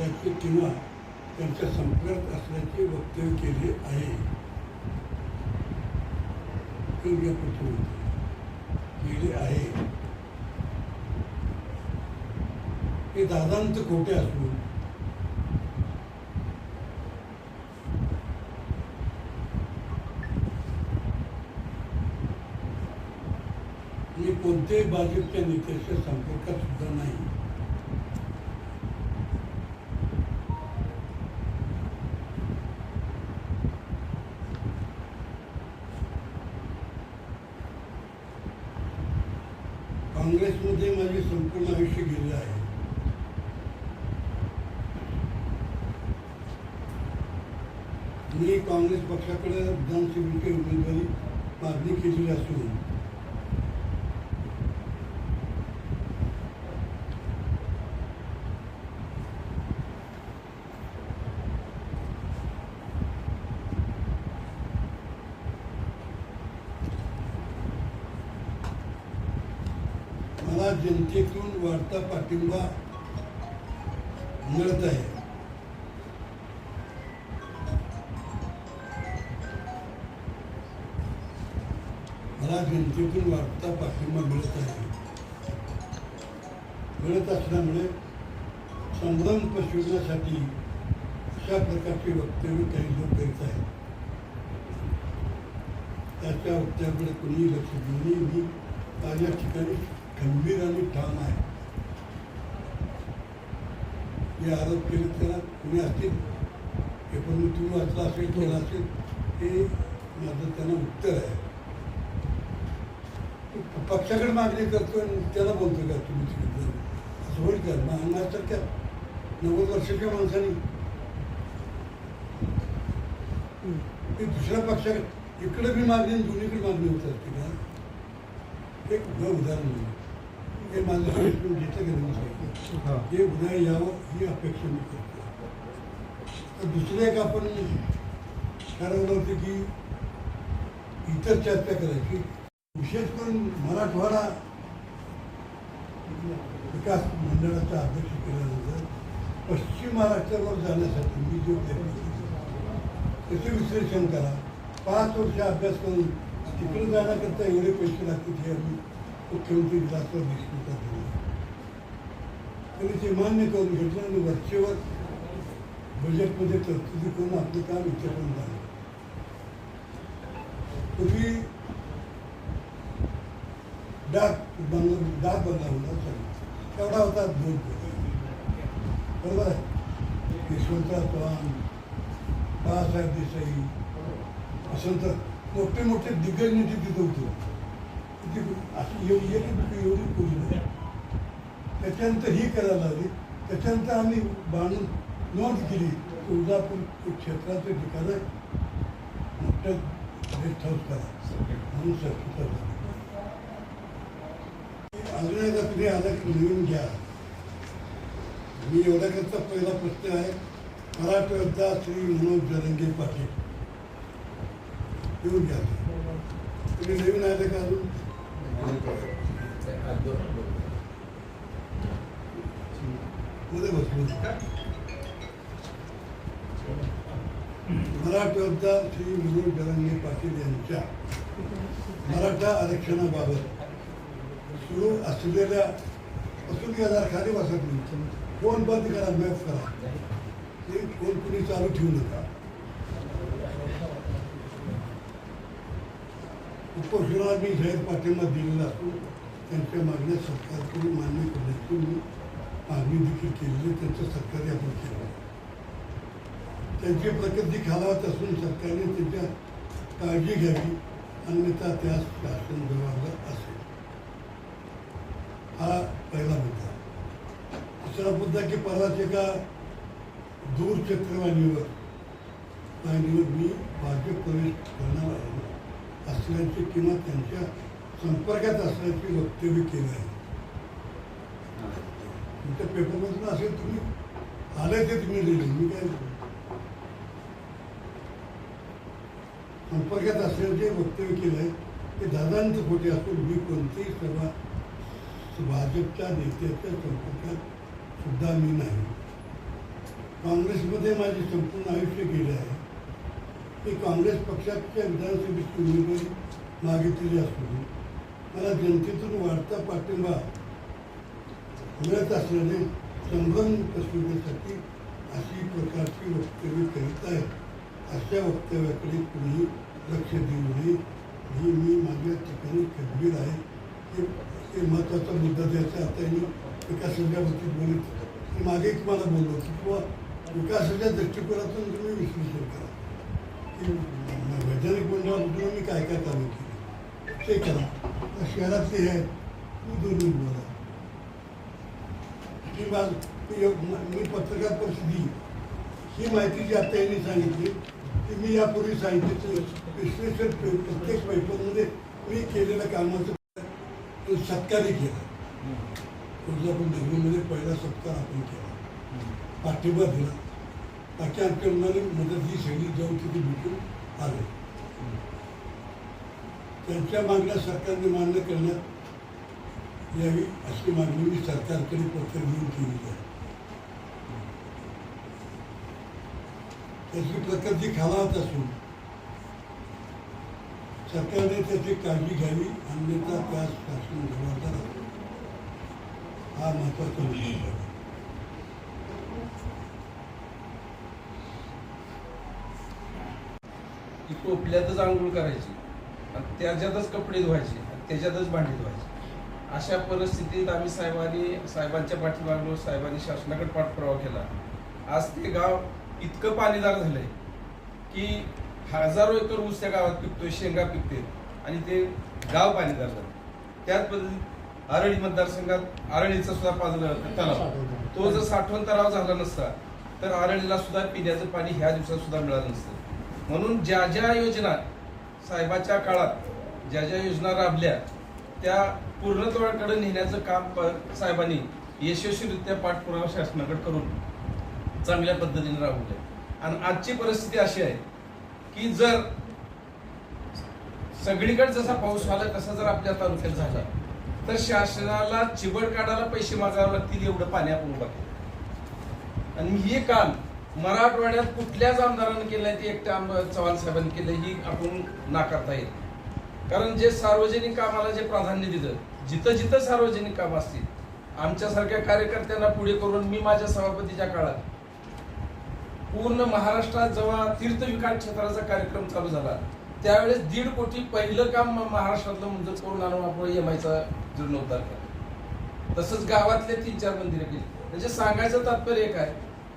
असल्याचे किंवा त्यांच्या संपर्कात असल्याचे वक्तव्य केले आहे. केले आहे. हे दादांत खोटे असून? मी कोणत्याही भाजपच्या नेत्याच्या संपर्कात सुद्धा नाही. काँग्रेसमध्ये माझे संपूर्ण आयुष्य गेले आहे. मी काँग्रेस पक्षाकडे विधानसभेची उमेदवारी मागणी केलेली असून मला जनतेतून वाढता पाठिंबा मिळत आहे. मला जनतेतून वाढता पाठिंबा मिळत आहे. मिळत असल्यामुळे संभ्रम पसरण्यासाठी अशा प्रकारचे वक्तव्य काही लोक करीत आहेत. त्याच्या वक्तव्याकडे कोणीही लक्ष देऊनही मी माझ्या ठिकाणी गंभीर आणि ठाम आहे. हे आरोप केले त्याला कुणी असतील? हे पण तुम्ही वाचलं असेल केलं असेल हे माझं त्यांना उत्तर आहे. पक्षाकडे मागणी करतो आणि त्याला बोलतो का तुम्ही तिकडे असं होईल का? मग त्या नव्वद वर्षाच्या माणसाने. ते दुसऱ्या पक्षाकडे इकडे बी मागणी आणि दोन्हीकडे मागणी होत असते का? एक उदाहरण म्हणून. हे माझं स्टेटमेंट घेतलं गेलं नसायचं हा. उद्या यावं ही अपेक्षा मी करतो. तर दुसरं एक आपण ठरवलं होतं की इतर चर्चा करायची. विशेष करून मराठवाडा विकास मंडळाचा अध्यक्ष केल्यानंतर पश्चिम महाराष्ट्रावर जाण्यासाठी मी जो त्याचे विश्लेषण करा. पाच वर्ष अभ्यास करून तिकडे जाण्याकरता एवढे पैसे लागतील हे आम्ही मुख्यमंत्री विलासराव देशमुख दिले त्यांनी ते मान्य करून घेतलं आणि वरचेवर बजेटमध्ये तरतुदी करून आपलं काम इथे झालं. पूर्वी डाक बंगला डाक बंगला होता सॉरी तेवढा होता दोन बरोबर? आहे यशवंतराव चव्हाण बाळासाहेब देसाई वसंत मोठे मोठे दिग्गज नेते तिथं होते. तिथे अशी एवढी एक एवढी कोणी त्याच्यानंतर ही करायला लागली त्याच्यानंतर आम्ही बांधून नोंद केली तुळजापूर क्षेत्राचं ठिकाण मोठं गेस्ट हाऊस करा म्हणून सरकार झाली अजून एकदा तुम्ही आला की लिहून घ्या मी एवढ्याकरता पहिला प्रश्न आहे मराठवाडा श्री मनोज जरंगे पाटील लिहून घ्या तुम्ही नवीन आले का अजून मध्ये श्री मनोज जरंगे पाटील यांच्या मराठा आरक्षणाबाबत सुरू असलेल्या असून केला खाली बसत नाही. फोन बंद करा मॅप करा. ते फोन कुणी चालू ठेवू नका. उपोषणाला मी जाहीर पाठिंबा दिलेला असून त्यांच्या मागण्या सरकारकडे मान्य करण्याची मी मागणी देखील केलेली त्यांचं सरकारी आपण केलं त्यांची प्रकृती खालावत असून सरकारने त्यांच्या काळजी घ्यावी अन्यथा त्यास शासन जबाबदार असेल. हा पहिला मुद्दा. दुसरा मुद्दा की परवाच एका दूरचित्रवाणीवर वाहिनीवर मी भाजप प्रवेश करणार आहे. असल्याचे किंवा त्यांच्या संपर्कात असल्याचे वक्तव्य केलं आहे. तुमच्या पेपरमधून असेल तुम्ही आले ते तुम्ही लिहिले. मी काय संपर्कात असल्याचे वक्तव्य केलं आहे ते दादांत खोटे असून मी कोणतेही सभा भाजपच्या नेत्याच्या संपर्कात सुद्धा मी नाही. काँग्रेसमध्ये माझे संपूर्ण आयुष्य गेले आहे. मी काँग्रेस पक्षाच्या विधानसभेची उमेदवारी मागितलेली असून मला जनतेतून वाढता पाठिंबा मिळत असल्याने संभ्रम पसरवण्यासाठी अशी प्रकारची वक्तव्य करीत आहे. अशा वक्तव्याकडे कुणी लक्ष देऊ नये ही मी माझ्या ठिकाणी खबीर आहे. हे महत्त्वाचा मुद्दा द्यायचा आता मी विकासाच्या बोलत मागे तुम्हाला बोललो होतो किंवा विकासाच्या दृष्टिकोनातून तुम्ही विश्लेषण करा. वैचारिक वैज्ञानिक मंडळाबद्दल मी काय काय कामं केली ते करा शहरात ते हे आहेत मी दोन बोला ही माझ मी पत्रकार परिस्थिती ही माहिती जी आता यांनी सांगितली ती मी यापूर्वी सांगितली विश्लेषण प्रत्येक बैठकमध्ये मी केलेल्या कामाचं सत्कारही केला तुळजापूर देवीमध्ये पहिला सत्कार आपण केला. पाठिंबा दिला. बाकी आमच्या मुलांनी मदत ही सगळी जाऊन तिथे भेटून आले. त्यांच्या मागण्या सरकारने मान्य करण्यात यावी अशी मागणी मी सरकारकडे पत्र घेऊन केली आहे. त्याची प्रकृती खालावत असून सरकारने त्याची काळजी घ्यावी अन्यथा त्यास शासन जबाबदार हा महत्त्वाचा विषय आहे. ती टोपल्यातच आंघोळ करायची आणि त्याच्यातच कपडे धुवायचे आणि त्याच्यातच भांडी धुवायची. अशा परिस्थितीत आम्ही साहेबांनी साहेबांच्या पाठी लागलो साहेबांनी शासनाकडे पाठपुरावा केला. आज ते गाव इतकं पाणीदार झालंय की हजारो एकर ऊस त्या गावात पिकतोय शेंगा पिकते आणि ते गाव पाणीदार झालं. त्याच पद्धतीत आरळी मतदारसंघात आरळीचा सुद्धा पाजलं तलाव. तो जर साठवण तलाव झाला नसता तर आरळीला सुद्धा पिण्याचं पाणी ह्या दिवसात सुद्धा मिळालं नसतं. म्हणून ज्या ज्या योजना साहेबाच्या काळात ज्या ज्या योजना राबल्या त्या पूर्णत्वाकडे नेण्याचं काम प- साहेबांनी यशस्वीरित्या पाठपुरावा शासनाकडे करून चांगल्या पद्धतीने राबवलंय आणि आजची परिस्थिती अशी आहे की जर सगळीकडे जसा पाऊस आला तसा जर आपल्या तालुक्यात झाला तर शासनाला चिबड काढायला पैसे मागावे लागतील एवढं पाणी आपण उभा आणि हे काम मराठवाड्यात कुठल्याच आमदारानं केलं ते एकट्या आमदार चव्हाण साहेबांनी केलं ही आपण नाकारता येईल कारण जे सार्वजनिक कामाला जे प्राधान्य दिलं जिथं जिथं सार्वजनिक काम असतील आमच्यासारख्या कार्यकर्त्यांना पुढे करून मी माझ्या सभापतीच्या काळात पूर्ण महाराष्ट्रात जेव्हा तीर्थ विकास क्षेत्राचा कार्यक्रम चालू झाला त्यावेळेस दीड कोटी पहिलं काम महाराष्ट्रातलं म्हणजे करून आणून आपण एमआयचा जीर्णोद्धार केला. तसंच गावातले तीन चार मंदिरं केली. म्हणजे सांगायचं तात्पर्य एक आहे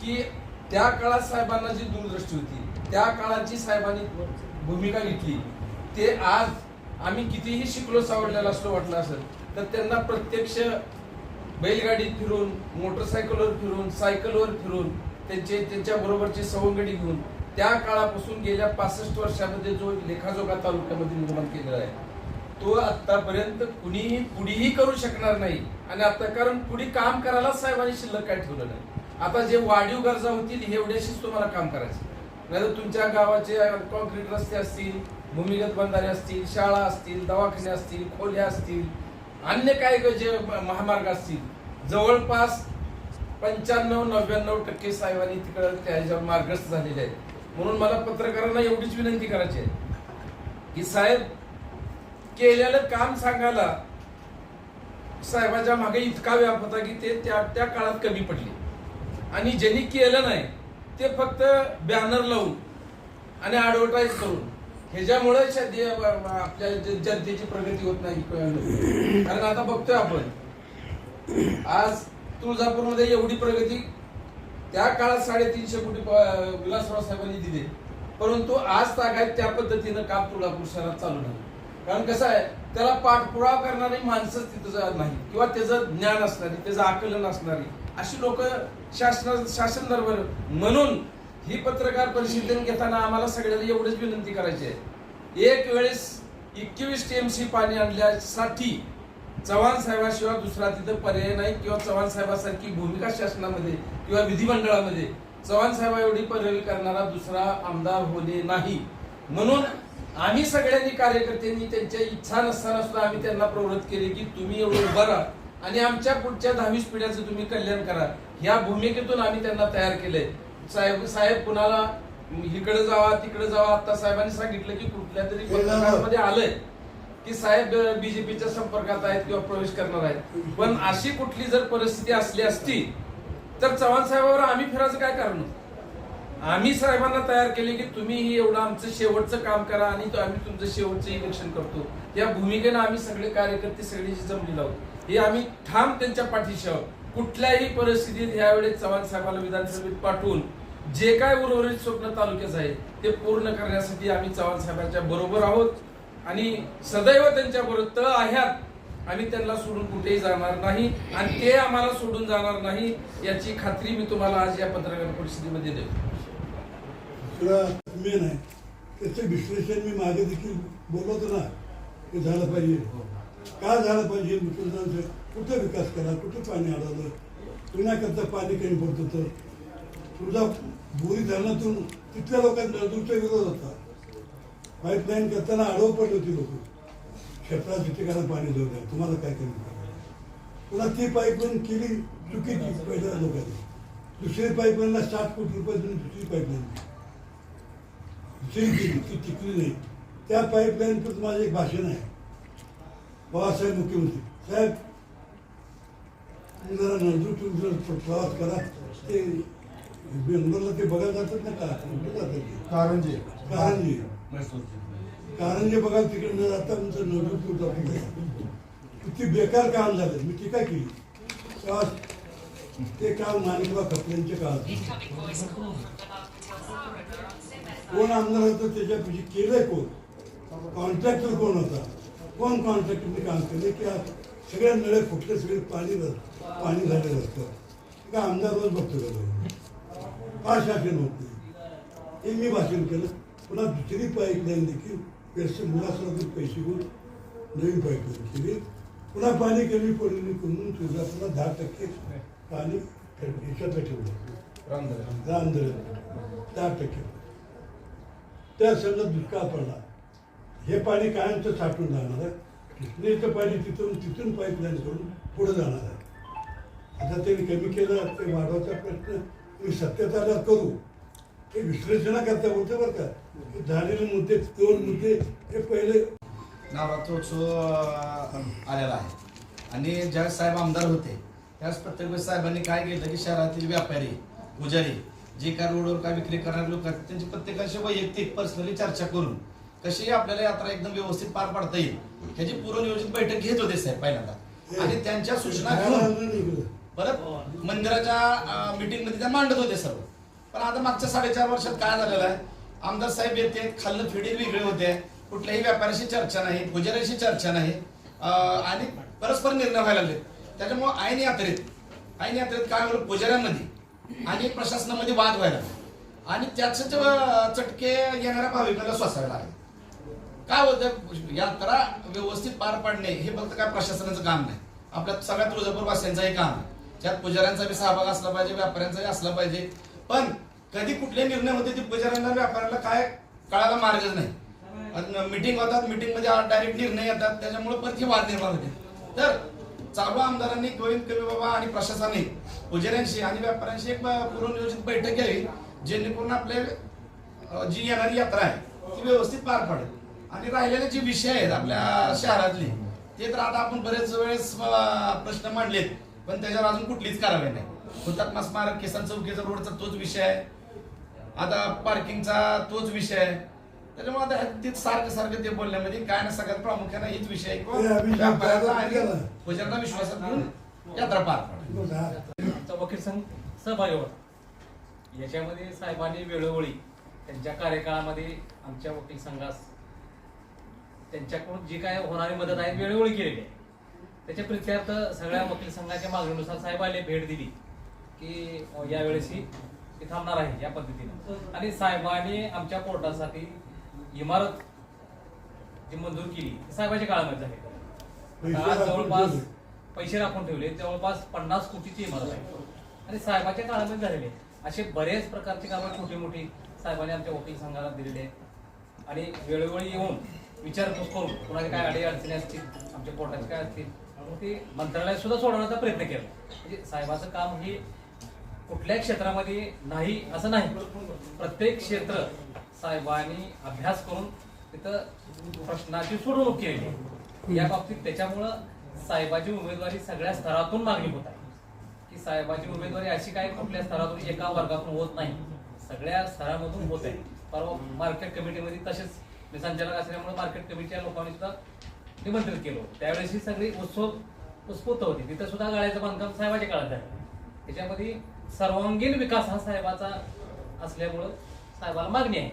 की त्या काळात साहेबांना जी दूरदृष्टी होती त्या काळाची साहेबांनी भूमिका घेतली. ते आज आम्ही कितीही शिकलो सावडलेला असलो वाटलं असेल तर त्यांना प्रत्यक्ष बैलगाडीत फिरून मोटरसायकलवर फिरून सायकलवर फिरून त्यांचे त्यांच्या बरोबरची सवंगडी घेऊन त्या काळापासून गेल्या पासष्ट वर्षामध्ये जो लेखाजोखा तालुक्यामध्ये निर्माण केलेला आहे तो आतापर्यंत कुणीही पुढेही करू शकणार नाही. आणि आता कारण पुढे काम करायला साहेबांनी शिल्लक काय ठेवलं नाही. आता जे वाढीव गरजा होतील एवढ्याशीच तुम्हाला काम करायचं. नाही तुमच्या गावाचे कॉन्क्रीट रस्ते असतील भूमिगत बंधारे असतील शाळा असतील दवाखाने असतील खोल्या असतील अन्य काय जे महामार्ग असतील जवळपास पंच्याण्णव नव्याण्णव टक्के साहेबांनी तिकडं त्याच्यावर मार्गस्थ झालेले आहेत. म्हणून मला पत्रकारांना एवढीच विनंती करायची आहे की साहेब केलेलं काम सांगायला साहेबाच्या मागे इतका व्याप होता की ते त्या त्या काळात कमी पडले. आणि ज्यांनी केलं नाही ते फक्त बॅनर लावून आणि ऍडव्हर्टाईज करून. ह्याच्यामुळे आपल्या जनतेची प्रगती होत नाही कारण आता बघतोय आपण आज तुळजापूरमध्ये एवढी प्रगती त्या काळात साडेतीनशे कोटी विलासराव साहेबांनी दिले. परंतु आज तागायत त्या पद्धतीनं काम तुळजापूर शहरात चालू नाही कारण कसं आहे त्याला पाठपुरावा करणारी माणसंच तिथं नाही. किंवा त्याचं ज्ञान असणारी त्याचं आकलन असणारी. अशी लोक शासन शासन दरबार म्हणून ही पत्रकार परिषदेत घेताना आम्हाला सगळ्यांना एवढीच विनंती करायची आहे. एक वेळेस एकवीस टीएमसी पाणी आणल्यासाठी चव्हाण साहेबाशिवाय दुसरा तिथं पर्याय नाही किंवा चव्हाण साहेबासारखी भूमिका शासनामध्ये किंवा विधिमंडळामध्ये चव्हाण साहेबा एवढी पर्याय करणारा दुसरा आमदार होणे नाही. म्हणून आम्ही सगळ्यांनी कार्यकर्त्यांनी त्यांच्या इच्छा नसताना सुद्धा आम्ही त्यांना प्रवृत्त केले की तुम्ही एवढं उभं राहा. आणि आमच्या पुढच्या दहावीस पिढ्याचं तुम्ही कल्याण करा. ह्या भूमिकेतून आम्ही त्यांना तयार केलंय. साहेब साहेब कुणाला इकडे जावा तिकडे जावा आता साहेबांनी सांगितलं की कुठल्या तरी पत्रकामध्ये आलंय की साहेब बीजेपीच्या संपर्कात आहेत किंवा प्रवेश करणार आहेत. पण अशी कुठली जर परिस्थिती असली असती तर चव्हाण साहेबावर आम्ही फिरायचं काय कारण? आम्ही साहेबांना तयार केले की तुम्ही ही एवढं आमचं शेवटचं काम करा आणि आम्ही तुमचं शेवटचं इलेक्शन करतो. या भूमिकेनं आम्ही सगळे कार्यकर्ते सगळे जी जमलेलो आहोत. हे आम्ही ठाम त्यांच्या पाठीशी आहोत. कुठल्याही परिस्थितीत यावेळेस चव्हाण साहेबांना विधानसभेत पाठवून जे काय उर्वरित स्वप्न तालुक्याचं आहे ते पूर्ण करण्यासाठी आम्ही चव्हाण साहेबांच्या बरोबर आहोत. आणि सदैव त्यांच्या बरोबर तळ आह्यात. आम्ही त्यांना सोडून कुठेही जाणार नाही आणि ते आम्हाला सोडून जाणार नाही याची खात्री मी तुम्हाला आज या पत्रकार परिषदेमध्ये देतो. त्याचं विश्लेषण मी मागे देखील बोललो होतो ना ते झालं पाहिजे. काय झालं पाहिजे? मुख्यमंत्र्यांचं कुठं विकास करा कुठं पाणी अडवलं पिण्याकरता पाणी कमी पडत होतं. तुझा बोरी धरणातून तिथल्या लोकांना दुसऱ्या विरोध होता. पाईपलाईन करताना आडवं पडली होती लोक. क्षेत्रात ठिकाणी पाणी जोडलं तुम्हाला काय कमी पडलं? पुन्हा ती पाईपलाईन केली चुकीची पहिल्या लोकांनी. दुसरी पाईपलाईनला साठ कोटी रुपये देऊन दुसरी पाईपलाईन दुसरी केली ती टिकली नाही. त्या पाईपलाईन माझं एक भाषण आहे. बाबासाहेब मुख्यमंत्री साहेब जरा नळदूर जर प्रवास करा. ते बेंगलोरला ते बघायला जातात ना का? कुठे जातात? कारंजी. कारंजी. कारंजी बघायला तिकडे न जाता तुमचं जातो किती बेकार काम झालं. मी टीका केली. ते काम माणिकबा खपल्यांच्या काळात कोण आमदार होतं त्याच्यापेक्षा केलंय कोण? कॉन्ट्रॅक्टर कोण होता? कोण कॉन्ट्रॅक्टरने काम केलं की आज सगळ्या नळे फुटले सगळे पाणी पाणी झालेलं असतं. का आमदार रोज बघतो तो? का शासन होत. नाही हे मी भाषण केलं. पुन्हा दुसरी पाईपलाईन देखील पैसे मुलासोबत पैसे घेऊन नवीन पाईपलाईन केली. पुन्हा पाणी कमी पडलेली करून तुझा पुन्हा दहा टक्के पाणी याच्यातलं ठेवलं. दहा टक्के. त्या समजा दुष्काळ पडला. हे पाणी कायमचं साठून राहणार आहे. कृष्णेचं पाणी तिथून तिथून पाईपलाईन करून पुढे जाणार आहे. आता त्यांनी कमी केलं ते वाढवायचा प्रश्न मी सत्तेत आल्यावर करू. हे विश्लेषणाकरता बोलतो बरं का. झालेले मुद्दे दोन मुद्दे हे पहिले नवरात्रोत्सव आलेला आहे. आणि ज्या साहेब आमदार होते त्याच प्रत्येक वेळेस साहेबांनी काय केलं की शहरातील व्यापारी पुजारी जे काय रोडवर काय विक्री करणारे लोक आहेत त्यांची प्रत्येकाशी वैयक्तिक पर्सनली चर्चा करून कशी आपल्याला यात्रा एकदम व्यवस्थित पार पाडता येईल. ह्याची पूर्वनियोजित बैठक घेत होते साहेब पहिल्यांदा. आणि त्यांच्या सूचना घेऊन. परत मंदिराच्या मीटिंगमध्ये त्या मांडत होते सर्व. पण आता मागच्या साडेचार वर्षात काय झालेलं आहे? आमदार साहेब येते खाल्लं फिडीत वेगळे होते. कुठल्याही व्यापाऱ्याशी चर्चा नाही पुजाऱ्याशी चर्चा नाही. आणि परस्पर निर्णय व्हायला लागले त्याच्यामुळे ऐन यात्रेत ऐन यात्रेत काय होतं पुजाऱ्यांमध्ये आणि प्रशासनामध्ये वाद व्हायला. आणि त्याच चटके येणाऱ्या भाविकांना सोसावे लागले. काय होतं यात्रा व्यवस्थित पार पाडणे हे फक्त काय प्रशासनाचं काम नाही. आपल्या सगळ्या तुळजापूरवासियांचंही काम आहे. त्यात पुजाऱ्यांचा बी सहभाग असला पाहिजे व्यापाऱ्यांचाही असला पाहिजे. पण कधी कुठले निर्णय होते ते पुजाऱ्यांना व्यापाऱ्यांना काय कळायला मार्गच नाही. मिटिंग होतात मिटिंगमध्ये डायरेक्ट निर्णय येतात त्याच्यामुळे परत हे वाद निर्माण होते. तर चालू आमदारांनी गोविंद कवी बाबा आणि प्रशासनाने पुजाऱ्यांशी आणि व्यापाऱ्यांशी एक पूर्वनियोजित बैठक घ्यावी जेणेकरून आपले जी येणारी यात्रा आहे ती व्यवस्थित पार पडेल. आणि राहिलेले जे विषय आहेत आपल्या शहरातले ते तर आता आपण बरेच वेळेस प्रश्न मांडलेत. पण त्याच्यावर अजून कुठलीच कारवाई नाही. हुतात्मा स्मारक किसान चौकीचा रोडचा तोच विषय आहे. आता पार्किंगचा तोच विषय आहे. त्याच्यामुळे आता ते सारखं सारखं ते बोलण्यामध्ये काय ना सगळ्यात प्रामुख्याने हेच विषय आणि. पुजाऱ्यांना विश्वासात घेऊन यात्रा पार वकील संघ सहभागी होता. याच्यामध्ये साहेबांनी वेळोवेळी त्यांच्या कार्यकाळामध्ये आमच्या वकील संघास त्यांच्याकडून जी काय होणारी मदत आहे वेळोवेळी केलेली आहे. त्याच्या प्रित्यार्थ सगळ्या वकील संघाच्या मागणीनुसार साहेबांनी भेट दिली की यावेळेस ही ती थांबणार आहे या पद्धतीनं. आणि साहेबांनी आमच्या कोर्टासाठी इमारत जी मंजूर केली साहेबांच्या काळामध्ये झाली. जवळपास. पैसे राखून ठेवले जवळपास पन्नास कोटीची इमारत आहे. आणि साहेबाच्या काळामध्ये झालेले. असे बरेच प्रकारचे कामं छोटी मोठी साहेबांनी आमच्या वकील संघाला दिलेले आहेत. आणि वेळोवेळी येऊन विचारपूस करून कोणाच्या काय अडी अडचणी असतील आमच्या कोर्टाचे काय असतील. ते मंत्रालयात सुद्धा सोडवण्याचा प्रयत्न केला. म्हणजे साहेबाचं काम हे कुठल्याही क्षेत्रामध्ये नाही असं नाही. प्रत्येक क्षेत्र साहेबांनी अभ्यास करून तिथं प्रश्नाची सोडवणूक केली. या बाबतीत त्याच्यामुळं साहेबाची उमेदवारी सगळ्या स्तरातून मागणी होत आहे. की साहेबाची उमेदवारी अशी काय कुठल्या स्तरातून एका वर्गातून होत नाही. सगळ्या स्तरामधून होत आहे. परवा मार्केट कमिटीमध्ये तसेच मी संचालक असल्यामुळे मार्केट कमिटीच्या लोकांनी सुद्धा निमंत्रित केलं होतं. त्यावेळेस ही सगळी उत्सव उत्स्फूर्त होती. तिथं सुद्धा गाळ्याचं बांधकाम साहेबाच्या काळात झालं. त्याच्यामध्ये सर्वांगीण विकास हा साहेबाचा असल्यामुळं साहेबाला मागणी आहे.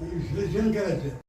विश्लेषण करायचं.